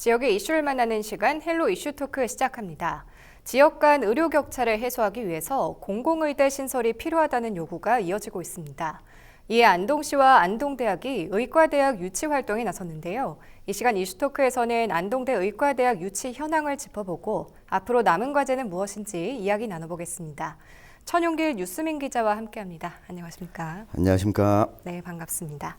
지역의 이슈를 만나는 시간 헬로 이슈 토크 시작합니다. 지역 간 의료 격차를 해소하기 위해서 공공의대 신설이 필요하다는 요구가 이어지고 있습니다. 이에 안동시와 안동대학이 의과대학 유치 활동에 나섰는데요. 이 시간 이슈토크에서는 안동대 의과대학 유치 현황을 짚어보고 앞으로 남은 과제는 무엇인지 이야기 나눠보겠습니다. 천용길 뉴스민 기자와 함께합니다. 안녕하십니까? 안녕하십니까. 네, 반갑습니다.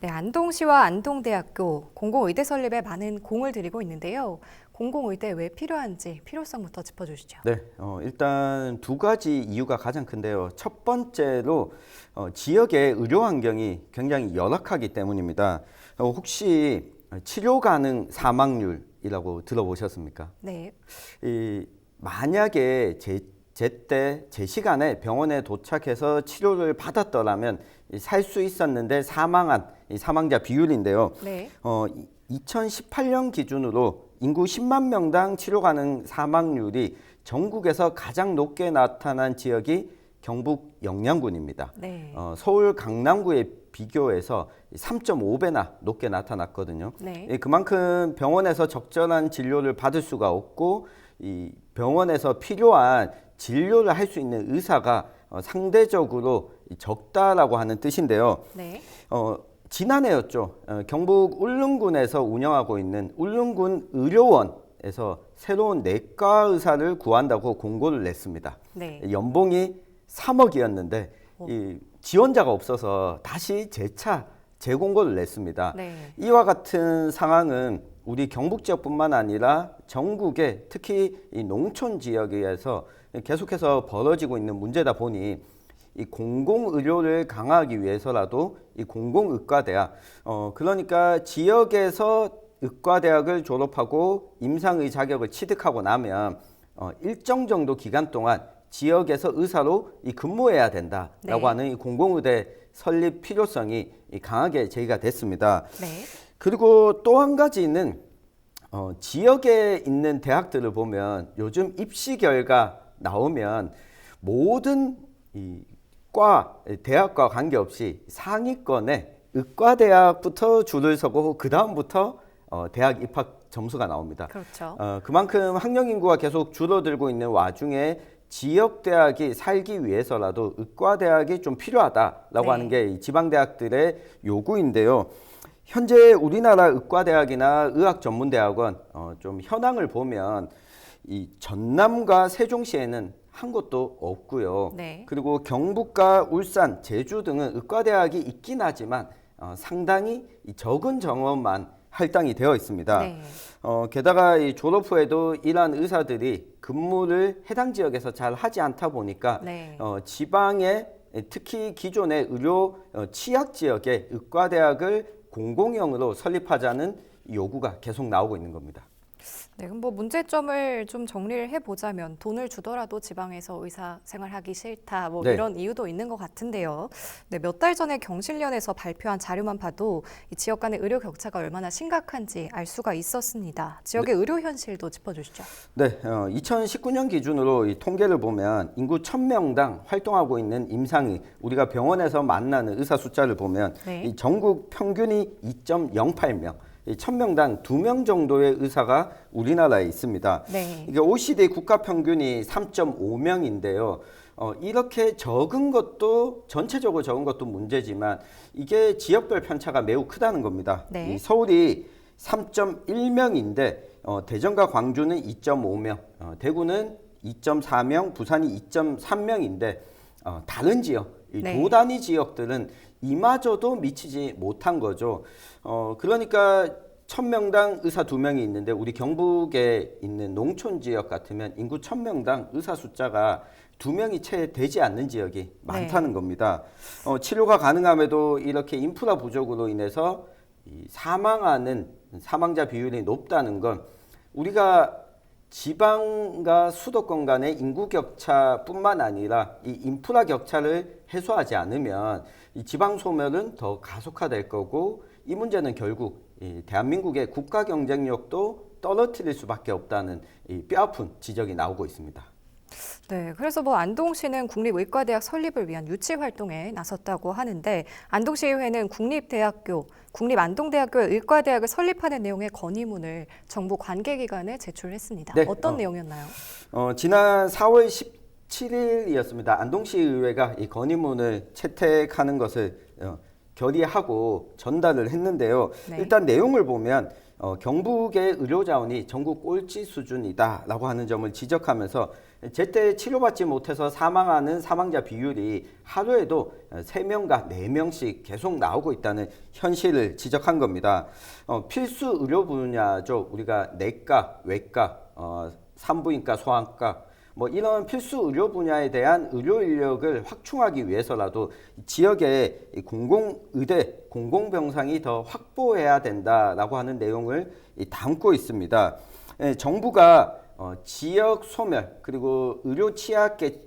네, 안동시와 안동대학교 공공의대 설립에 많은 공을 들이고 있는데요. 공공의대 왜 필요한지 필요성부터 짚어주시죠. 네, 어, 일단 두 가지 이유가 가장 큰데요. 첫 번째로 어, 지역의 의료 환경이 굉장히 열악하기 때문입니다. 어, 혹시 치료 가능 사망률이라고 들어보셨습니까? 네, 이 만약에 제 제때 제 시간에 병원에 도착해서 치료를 받았더라면 살 수 있었는데 사망한 이 사망자 비율인데요. 네, 어, 2018년 기준으로 인구 10만 명당 치료 가능 사망률이 전국에서 가장 높게 나타난 지역이 경북 영양군입니다. 네, 어, 서울 강남구에 비교해서 3.5배나 높게 나타났거든요. 네, 예, 그만큼 병원에서 적절한 진료를 받을 수가 없고 이 병원에서 필요한 진료를 할 수 있는 의사가 어, 상대적으로 적다라고 하는 뜻인데요. 네, 어, 지난해였죠. 어, 경북 울릉군에서 운영하고 있는 울릉군 의료원에서 새로운 내과 의사를 구한다고 공고를 냈습니다. 네, 연봉이 3억이었는데 이 지원자가 없어서 다시 재차 재공고를 냈습니다. 네, 이와 같은 상황은 우리 경북 지역뿐만 아니라 전국에 특히 이 농촌 지역에서 계속해서 벌어지고 있는 문제다 보니 이 공공 의료를 강화하기 위해서라도 이 공공 의과대학 어 그러니까 지역에서 의과대학을 졸업하고 임상의 자격을 취득하고 나면 어 일정 정도 기간 동안 지역에서 의사로 이 근무해야 된다라고 네. 하는 이 공공의대 설립 필요성이 이 강하게 제기가 됐습니다. 네, 그리고 또 한 가지는 어, 지역에 있는 대학들을 보면 요즘 입시 결과 나오면 모든 이 과 대학과 관계없이 상위권에 의과대학부터 줄을 서고 그 다음부터 어, 대학 입학 점수가 나옵니다. 그렇죠. 어, 그만큼 학령 인구가 계속 줄어들고 있는 와중에 지역 대학이 살기 위해서라도 의과 대학이 좀 필요하다라고 네. 하는 게이 지방 대학들의 요구인데요. 현재 우리나라 의과 대학이나 의학 전문 대학원 어, 좀 현황을 보면 이 전남과 세종시에는 한 곳도 없고요. 네. 그리고 경북과 울산, 제주 등은 의과대학이 있긴 하지만 어, 상당히 이 적은 정원만 할당이 되어 있습니다. 네, 어, 게다가 이 졸업 후에도 이러한 의사들이 근무를 해당 지역에서 잘 하지 않다 보니까 네. 어, 지방의 특히 기존의 의료 어, 취약 지역의 의과대학을 공공형으로 설립하자는 요구가 계속 나오고 있는 겁니다. 네, 그럼 뭐 문제점을 좀 정리를 해보자면 돈을 주더라도 지방에서 의사 생활하기 싫다 뭐 네. 이런 이유도 있는 것 같은데요. 네, 몇 달 전에 경실련에서 발표한 자료만 봐도 이 지역 간의 의료 격차가 얼마나 심각한지 알 수가 있었습니다. 지역의 의료 현실도 짚어주시죠. 네, 어, 2019년 기준으로 이 통계를 보면 인구 1000명당 활동하고 있는 임상의 우리가 병원에서 만나는 의사 숫자를 보면 네. 이 전국 평균이 2.08명, 이 1000명당 2명 정도의 의사가 우리나라에 있습니다. 네, 이게 OECD 국가 평균이 3.5명인데요. 어, 이렇게 적은 것도 전체적으로 적은 것도 문제지만 이게 지역별 편차가 매우 크다는 겁니다. 네. 이 서울이 3.1명인데 어, 대전과 광주는 2.5명, 어, 대구는 2.4명, 부산이 2.3명인데 어, 다른 지역, 이 네. 도단위 지역들은 이마저도 미치지 못한 거죠. 어, 그러니까 천명당 의사 두 명이 있는데 우리 경북에 있는 농촌 지역 같으면 인구 천명당 의사 숫자가 두 명이 채 되지 않는 지역이 많다는 겁니다. 어, 치료가 가능함에도 이렇게 인프라 부족으로 인해서 이 사망하는 사망자 비율이 높다는 건 우리가 지방과 수도권 간의 인구 격차뿐만 아니라 이 인프라 격차를 해소하지 않으면 이 지방 소멸은 더 가속화될 거고 이 문제는 결국 이 대한민국의 국가 경쟁력도 떨어뜨릴 수밖에 없다는 이 뼈아픈 지적이 나오고 있습니다. 네, 그래서 뭐 안동 시는 국립의과대학 설립을 위한 유치 활동에 나섰다고 하는데 안동시의회는 국립대학교 국립안동대학교의 의과대학을 설립하는 내용의 건의문을 정부 관계기관에 제출했습니다. 네, 어떤 어. 내용이었나요? 어, 지난 4월 17일이었습니다. 안동시의회가 이 건의문을 채택하는 것을 어, 결의하고 전달을 했는데요. 네. 일단 내용을 보면 어, 경북의 의료 자원이 전국 꼴찌 수준이다라고 하는 점을 지적하면서 제때 치료받지 못해서 사망하는 사망자 비율이 하루에도 3명과 4명씩 계속 나오고 있다는 현실을 지적한 겁니다. 어, 필수 의료 분야죠. 우리가 내과, 외과, 어, 산부인과, 소아과 뭐 이런 필수 의료 분야에 대한 의료 인력을 확충하기 위해서라도 지역의 이 공공 의대, 공공 병상이 더 확보해야 된다라고 하는 내용을 이 담고 있습니다. 예, 정부가 어, 지역 소멸 그리고 의료 취약계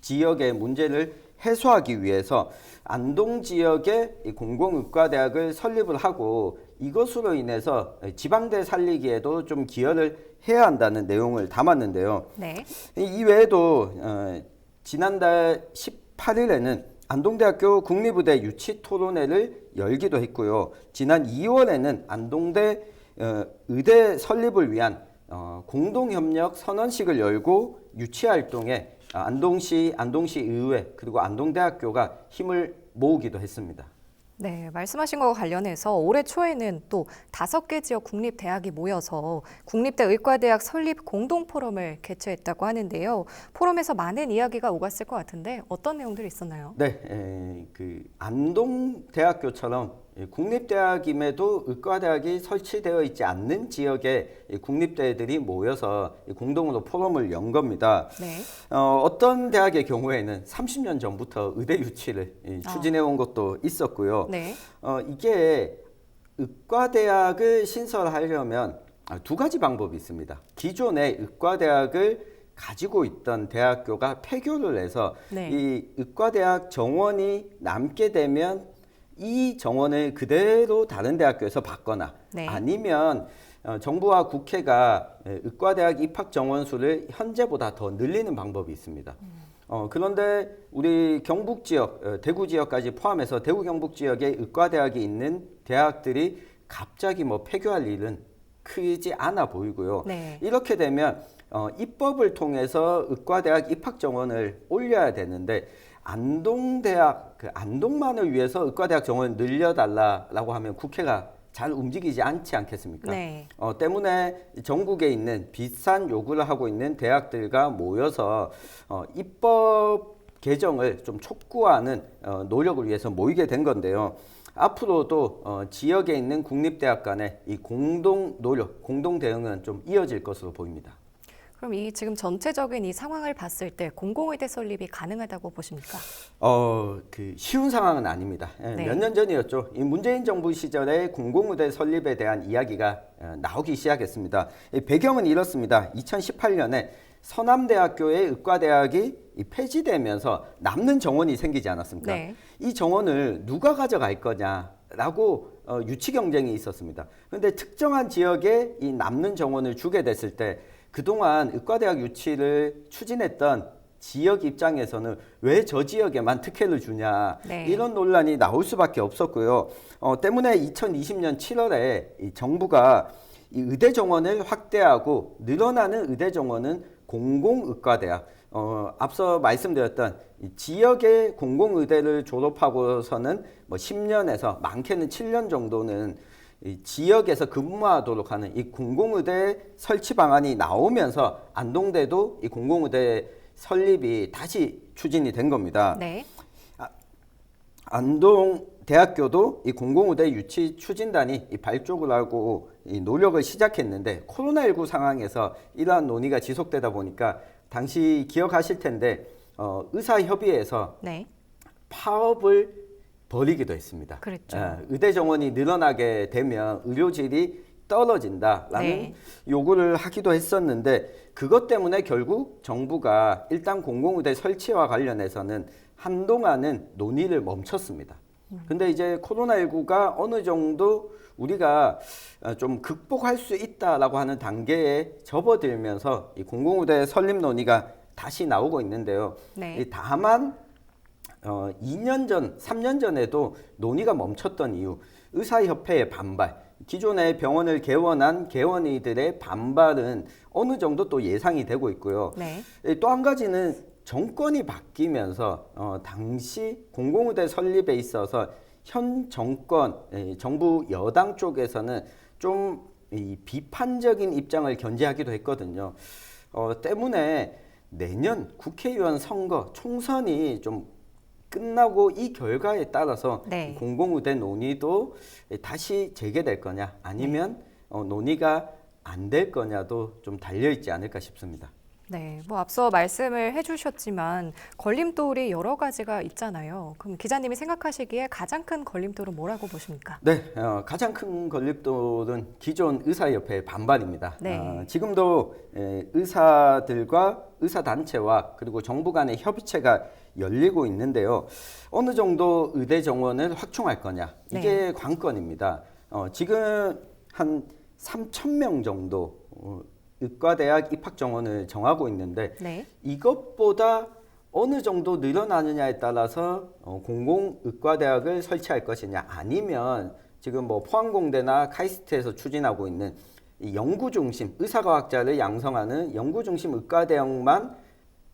지역의 문제를 해소하기 위해서 안동 지역에 이 공공의과대학을 설립을 하고 이것으로 인해서 지방대 살리기에도 좀 기여를 해야 한다는 내용을 담았는데요. 네. 이- 이 외에도 어, 지난달 18일에는 안동대학교 국립의대 유치 토론회를 열기도 했고요. 지난 2월에는 안동대 어, 의대 설립을 위한 어, 공동협력 선언식을 열고 유치 활동에 아, 안동시, 안동시 의회 그리고 안동대학교가 힘을 모으기도 했습니다. 네, 말씀하신 것과 관련해서 올해 초에는 또 다섯 개 지역 국립 대학이 모여서 국립대 의과대학 설립 공동 포럼을 개최했다고 하는데요. 포럼에서 많은 이야기가 오갔을 것 같은데 어떤 내용들이 있었나요? 네, 에, 그 안동 대학교처럼 이 국립대학임에도 의과대학이 설치되어 있지 않는 지역에 이 국립대들이 모여서 이 공동으로 포럼을 연 겁니다. 네. 어, 어떤 대학의 경우에는 30년 전부터 의대 유치를 이, 아. 추진해 온 것도 있었고요. 네. 어, 이게 의과대학을 신설하려면 아, 두 가지 방법이 있습니다. 기존의 의과대학을 가지고 있던 대학교가 폐교를 해서 네. 이 의과대학 정원이 남게 되면 이 정원을 그대로 다른 대학교에서 받거나 네. 아니면 어, 정부와 국회가 에, 의과대학 입학 정원 수를 현재보다 더 늘리는 방법이 있습니다. 어, 그런데 우리 경북 지역, 어, 대구 지역까지 포함해서 대구 경북 지역에 의과대학이 있는 대학들이 갑자기 뭐 폐교할 일은 크지 않아 보이고요. 네. 이렇게 되면 어, 입법을 통해서 의과대학 입학 정원을 올려야 되는데 안동대학 그 안동만을 위해서 의과대학 정원을 늘려달라라고 하면 국회가 잘 움직이지 않지 않겠습니까? 네. 어, 때문에 전국에 있는 비슷한 요구를 하고 있는 대학들과 모여서 어, 입법 개정을 좀 촉구하는 어, 노력을 위해서 모이게 된 건데요. 앞으로도 어, 지역에 있는 국립대학 간의 이 공동 노력, 공동 대응은 좀 이어질 것으로 보입니다. 그럼 이 지금 전체적인 이 상황을 봤을 때 공공의대 설립이 가능하다고 보십니까? 어, 그 쉬운 상황은 아닙니다. 네. 몇년 전이었죠. 이 문재인 정부 시절에 공공의대 설립에 대한 이야기가 어, 나오기 시작했습니다. 이 배경은 이렇습니다. 2018년에 서남대학교의 의과대학이 이 폐지되면서 남는 정원이 생기지 않았습니까? 네. 이 정원을 누가 가져갈 거냐라고 어, 유치 경쟁이 있었습니다. 그런데 특정한 지역에 이 남는 정원을 주게 됐을 때 그동안 의과대학 유치를 추진했던 지역 입장에서는 왜 저 지역에만 특혜를 주냐 네. 이런 논란이 나올 수밖에 없었고요. 어, 때문에 2020년 7월에 이 정부가 이 의대 정원을 확대하고 늘어나는 의대 정원은 공공의과대학 어, 앞서 말씀드렸던 이 지역의 공공의대를 졸업하고서는 뭐 10년에서 많게는 7년 정도는 이 지역에서 근무하도록 하는 이 공공의대 설치 방안이 나오면서 안동대도 이 공공의대 설립이 다시 추진이 된 겁니다. 네. 안동 대학교도 이 공공의대 유치 추진단이 이 발족을 하고 이 노력을 시작했는데 코로나19 상황에서 이러한 논의가 지속되다 보니까 당시 기억하실 텐데 어, 의사협의회에서 네. 파업을 벌이기도 했습니다. 그랬죠. 예, 의대 정원이 늘어나게 되면 의료질이 떨어진다라는 네. 요구를 하기도 했었는데 그것 때문에 결국 정부가 일단 공공의대 설치와 관련해서는 한동안은 논의를 멈췄습니다. 근데 이제 코로나19가 어느 정도 우리가 어, 좀 극복할 수 있다라고 하는 단계에 접어들면서 이 공공의대 설립 논의가 다시 나오고 있는데요. 네. 이 다만 어, 2년 전, 3년 전에도 논의가 멈췄던 이유, 의사협회의 반발, 기존의 병원을 개원한 개원의들의 반발은 어느 정도 또 예상이 되고 있고요. 네. 또 한 가지는 정권이 바뀌면서 어, 당시 공공의대 설립에 있어서 현 정권 에, 정부 여당 쪽에서는 좀 이 비판적인 입장을 견지하기도 했거든요. 어, 때문에 내년 국회의원 선거 총선이 좀 끝나고 이 결과에 따라서 네. 공공의대 논의도 다시 재개될 거냐 아니면 어, 논의가 안 될 거냐도 좀 달려 있지 않을까 싶습니다. 네, 뭐 앞서 말씀을 해주셨지만 걸림돌이 여러 가지가 있잖아요. 그럼 기자님이 생각하시기에 가장 큰 걸림돌은 뭐라고 보십니까? 네, 어, 가장 큰 걸림돌은 기존 의사협회의 반발입니다. 네. 어, 지금도 에, 의사들과 의사단체와 그리고 정부 간의 협의체가 열리고 있는데요. 어느 정도 의대 정원을 확충할 거냐 이게 관건입니다. 어, 지금 한 3천 명 정도 어, 의과대학 입학 정원을 정하고 있는데 네. 이것보다 어느 정도 늘어나느냐에 따라서 어, 공공 의과대학을 설치할 것이냐 아니면 지금 뭐 포항공대나 카이스트에서 추진하고 있는 이 연구 중심 의사과학자를 양성하는 연구 중심 의과대학만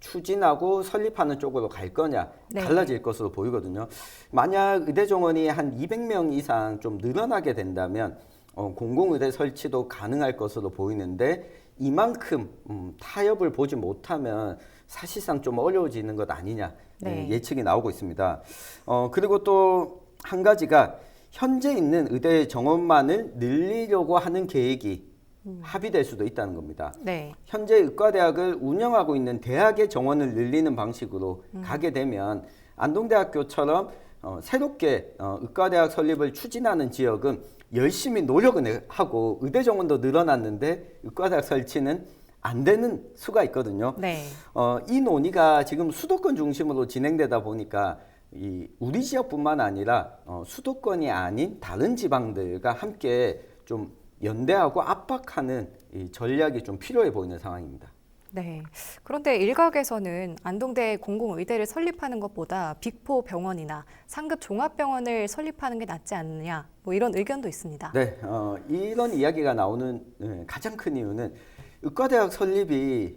추진하고 설립하는 쪽으로 갈 거냐 네. 달라질 것으로 보이거든요. 만약 의대 정원이 한 200명 이상 좀 늘어나게 된다면 어, 공공의대 설치도 가능할 것으로 보이는데 이만큼 음, 타협을 보지 못하면 사실상 좀 어려워지는 것 아니냐 네. 예, 예측이 나오고 있습니다. 어, 그리고 또 한 가지가 현재 있는 의대 정원만을 늘리려고 하는 계획이 합의될 수도 있다는 겁니다. 네. 현재 의과대학을 운영하고 있는 대학의 정원을 늘리는 방식으로 가게 되면 안동대학교처럼 어, 새롭게 어, 의과대학 설립을 추진하는 지역은 열심히 노력은 하고 의대 정원도 늘어났는데 의과대학 설치는 안 되는 수가 있거든요. 네. 어, 이 논의가 지금 수도권 중심으로 진행되다 보니까 이 우리 지역뿐만 아니라 어, 수도권이 아닌 다른 지방들과 함께 좀 연대하고 압박하는 이 전략이 좀 필요해 보이는 상황입니다. 네. 그런데 일각에서는 안동대 공공의대를 설립하는 것보다 빅포 병원이나 상급 종합병원을 설립하는 게 낫지 않느냐, 뭐 이런 의견도 있습니다. 네, 어, 이런 이야기가 나오는 네, 가장 큰 이유는 의과대학 설립이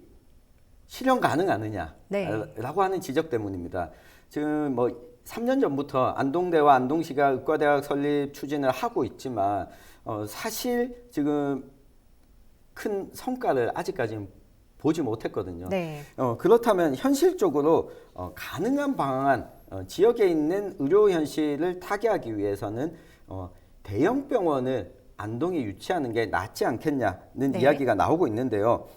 실현 가능하느냐 네. 라고 하는 지적 때문입니다. 지금 뭐 3년 전부터 안동대와 안동시가 의과대학 설립 추진을 하고 있지만 어, 사실 지금 큰 성과를 아직까지는 보지 못했거든요. 네. 어, 그렇다면 현실적으로 어, 가능한 방안, 어, 지역에 있는 의료 현실을 타개하기 위해서는 어, 대형 병원을 안동에 유치하는 게 낫지 않겠냐는 네. 이야기가 나오고 있는데요.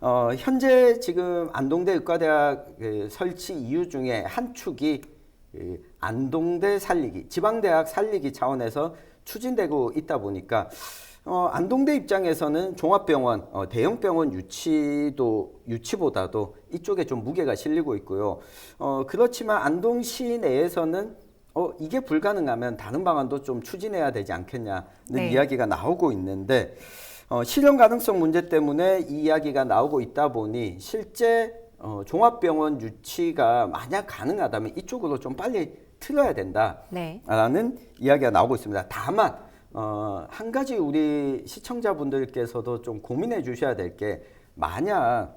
어, 현재 지금 안동대 의과대학 그 설치 이유 중에 한 축이 그 안동대 살리기, 지방대학 살리기 차원에서 추진되고 있다 보니까 어, 안동대 입장에서는 종합병원, 어, 대형병원 유치도 유치보다도 이쪽에 좀 무게가 실리고 있고요. 어, 그렇지만 안동시 내에서는 어, 이게 불가능하면 다른 방안도 좀 추진해야 되지 않겠냐는 네. 이야기가 나오고 있는데 어, 실현 가능성 문제 때문에 이 이야기가 나오고 있다 보니 실제 어, 종합병원 유치가 만약 가능하다면 이쪽으로 좀 빨리 틀어야 된다. 네. 라는 이야기가 나오고 있습니다. 다만 어, 한 가지 우리 시청자분들께서도 좀 고민해 주셔야 될 게 만약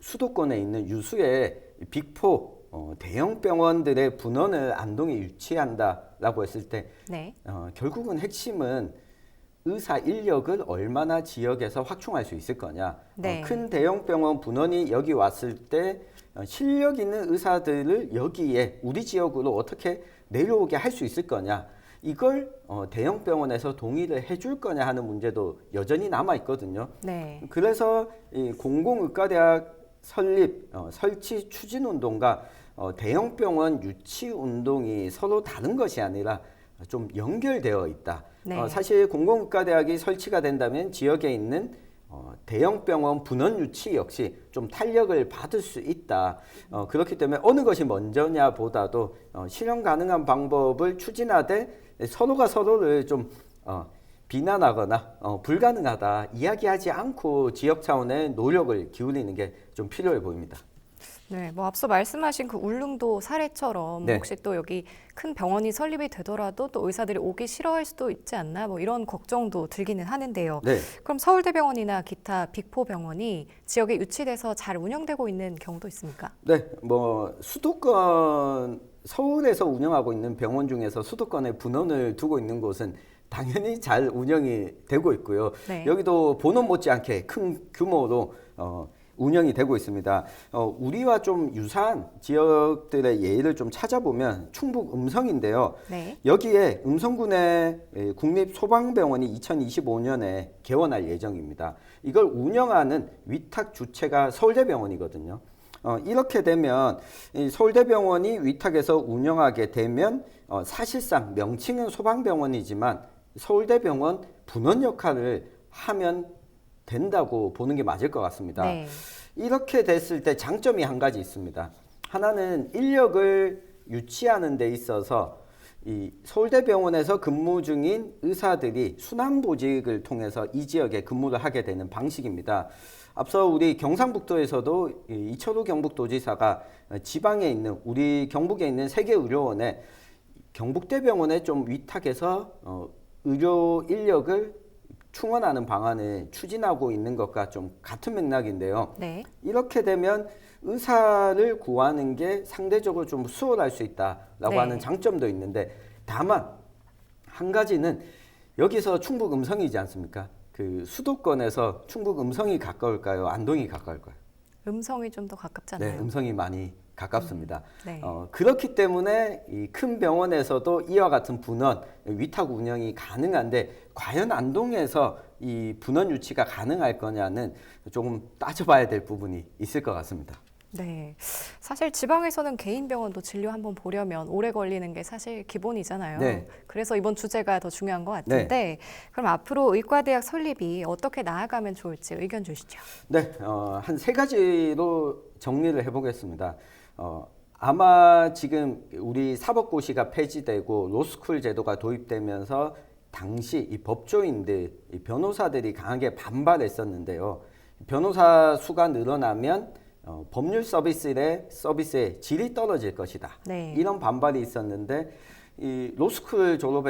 수도권에 있는 유수의 빅포 어, 대형 병원들의 분원을 안동에 유치한다라고 했을 때 네. 어, 결국은 핵심은 의사 인력을 얼마나 지역에서 확충할 수 있을 거냐. 네. 어, 큰 대형 병원 분원이 여기 왔을 때 어, 실력 있는 의사들을 여기에 우리 지역으로 어떻게 내려오게 할 수 있을 거냐. 이걸 어, 대형 병원에서 동의를 해줄 거냐 하는 문제도 여전히 남아 있거든요. 네. 그래서 이 공공의과대학 설립 어, 설치 추진 운동과 어, 대형 병원 유치 운동이 서로 다른 것이 아니라 좀 연결되어 있다. 네. 어, 사실 공공의과대학이 설치가 된다면 지역에 있는 어, 대형 병원 분원 유치 역시 좀 탄력을 받을 수 있다. 어, 그렇기 때문에 어느 것이 먼저냐 보다도 어, 실현 가능한 방법을 추진하되 서로가 서로를 좀 어, 비난하거나 어, 불가능하다 이야기하지 않고 지역 차원의 노력을 기울이는 게 좀 필요해 보입니다. 네, 뭐 앞서 말씀하신 그 울릉도 사례처럼 네. 혹시 또 여기 큰 병원이 설립이 되더라도 또 의사들이 오기 싫어할 수도 있지 않나 뭐 이런 걱정도 들기는 하는데요. 네. 그럼 서울대병원이나 기타 빅포 병원이 지역에 유치돼서 잘 운영되고 있는 경우도 있습니까? 네, 뭐 수도권 서울에서 운영하고 있는 병원 중에서 수도권에 분원을 두고 있는 곳은 당연히 잘 운영이 되고 있고요. 네. 여기도 본원 못지않게 큰 규모로 어, 운영이 되고 있습니다. 어, 우리와 좀 유사한 지역들의 예를 좀 찾아보면 충북 음성인데요. 네. 여기에 음성군의 에, 국립소방병원이 2025년에 개원할 예정입니다. 이걸 운영하는 위탁 주체가 서울대병원이거든요. 어, 이렇게 되면 이 서울대병원이 위탁해서 운영하게 되면 어, 사실상 명칭은 소방병원이지만 서울대병원 분원 역할을 하면 된다고 보는 게 맞을 것 같습니다. 네. 이렇게 됐을 때 장점이 한 가지 있습니다. 하나는 인력을 유치하는 데 있어서 이 서울대병원에서 근무 중인 의사들이 순환보직을 통해서 이 지역에 근무를 하게 되는 방식입니다. 앞서 우리 경상북도에서도 이 이철우 경북도지사가 지방에 있는 우리 경북에 있는 세계의료원에 경북대병원에 좀 위탁해서 어, 의료 인력을 충원하는 방안을 추진하고 있는 것과 좀 같은 맥락인데요. 네. 이렇게 되면 의사를 구하는 게 상대적으로 좀 수월할 수 있다라고 네. 하는 장점도 있는데 다만 한 가지는 여기서 충북 음성이지 않습니까? 그 수도권에서 충북 음성이 가까울까요? 안동이 가까울까요? 음성이 좀 더 가깝잖아요. 네, 음성이 많이 가깝습니다. 네. 어, 그렇기 때문에 이 큰 병원에서도 이와 같은 분원 위탁 운영이 가능한데 과연 안동에서 이 분원 유치가 가능할 거냐는 조금 따져봐야 될 부분이 있을 것 같습니다. 네. 사실 지방에서는 개인 병원도 진료 한번 보려면 오래 걸리는 게 사실 기본이잖아요. 네. 그래서 이번 주제가 더 중요한 것 같은데 그럼 앞으로 의과대학 설립이 어떻게 나아가면 좋을지 의견 주시죠. 네, 어, 한 세 가지로 정리를 해보겠습니다. 어, 아마 지금 우리 사법고시가 폐지되고 로스쿨 제도가 도입되면서 당시 이 법조인들, 이 변호사들이 강하게 반발했었는데요. 변호사 수가 늘어나면 어, 법률 서비스의 서비스의 질이 떨어질 것이다. 네. 이런 반발이 있었는데 이 로스쿨 졸업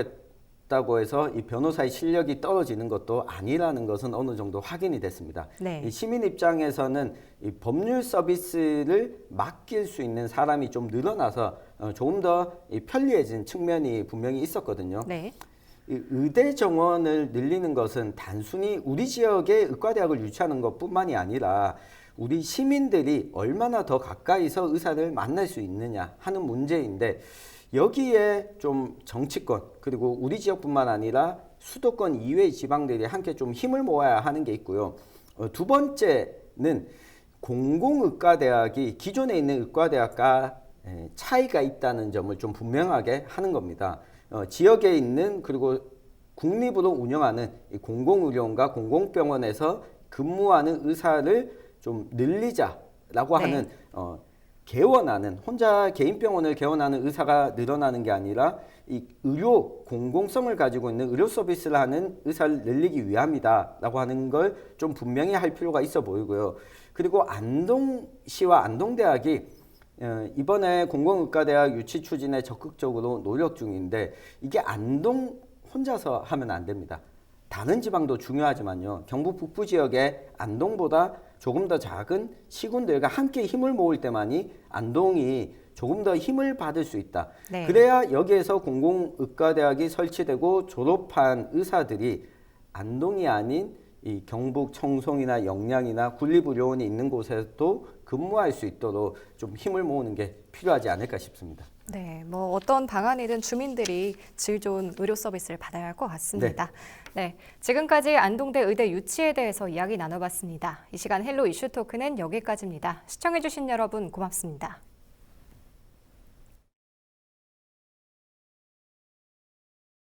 했다고 해서 이 변호사의 실력이 떨어지는 것도 아니라는 것은 어느 정도 확인이 됐습니다. 네. 이 시민 입장에서는 이 법률 서비스를 맡길 수 있는 사람이 좀 늘어나서 어, 조금 더 이 편리해진 측면이 분명히 있었거든요. 네. 이 의대 정원을 늘리는 것은 단순히 우리 지역에 의과대학을 유치하는 것뿐만이 아니라 우리 시민들이 얼마나 더 가까이서 의사를 만날 수 있느냐 하는 문제인데 여기에 좀 정치권 그리고 우리 지역뿐만 아니라 수도권 이외의 지방들이 함께 좀 힘을 모아야 하는 게 있고요. 어, 두 번째는 공공의과대학이 기존에 있는 의과대학과 에, 차이가 있다는 점을 좀 분명하게 하는 겁니다. 어, 지역에 있는 그리고 국립으로 운영하는 이 공공의료원과 공공병원에서 근무하는 의사를 좀 늘리자라고 네. 하는 어, 개원하는 혼자 개인 병원을 개원하는 의사가 늘어나는 게 아니라 이 의료 공공성을 가지고 있는 의료 서비스를 하는 의사를 늘리기 위함이다라고 하는 걸 좀 분명히 할 필요가 있어 보이고요. 그리고 안동시와 안동대학이 어, 이번에 공공의과대학 유치 추진에 적극적으로 노력 중인데 이게 안동 혼자서 하면 안 됩니다. 다른 지방도 중요하지만요. 경북 북부 지역의 안동보다 조금 더 작은 시군들과 함께 힘을 모을 때만이 안동이 조금 더 힘을 받을 수 있다. 네. 그래야 여기에서 공공의과대학이 설치되고 졸업한 의사들이 안동이 아닌 이 경북 청송이나 영양이나 군립의료원이 있는 곳에도 근무할 수 있도록 좀 힘을 모으는 게 필요하지 않을까 싶습니다. 네, 뭐 어떤 방안이든 주민들이 질 좋은 의료 서비스를 받아야 할 것 같습니다. 네. 지금까지 안동대 의대 유치에 대해서 이야기 나눠봤습니다. 이 시간 헬로 이슈 토크는 여기까지입니다. 시청해주신 여러분 고맙습니다.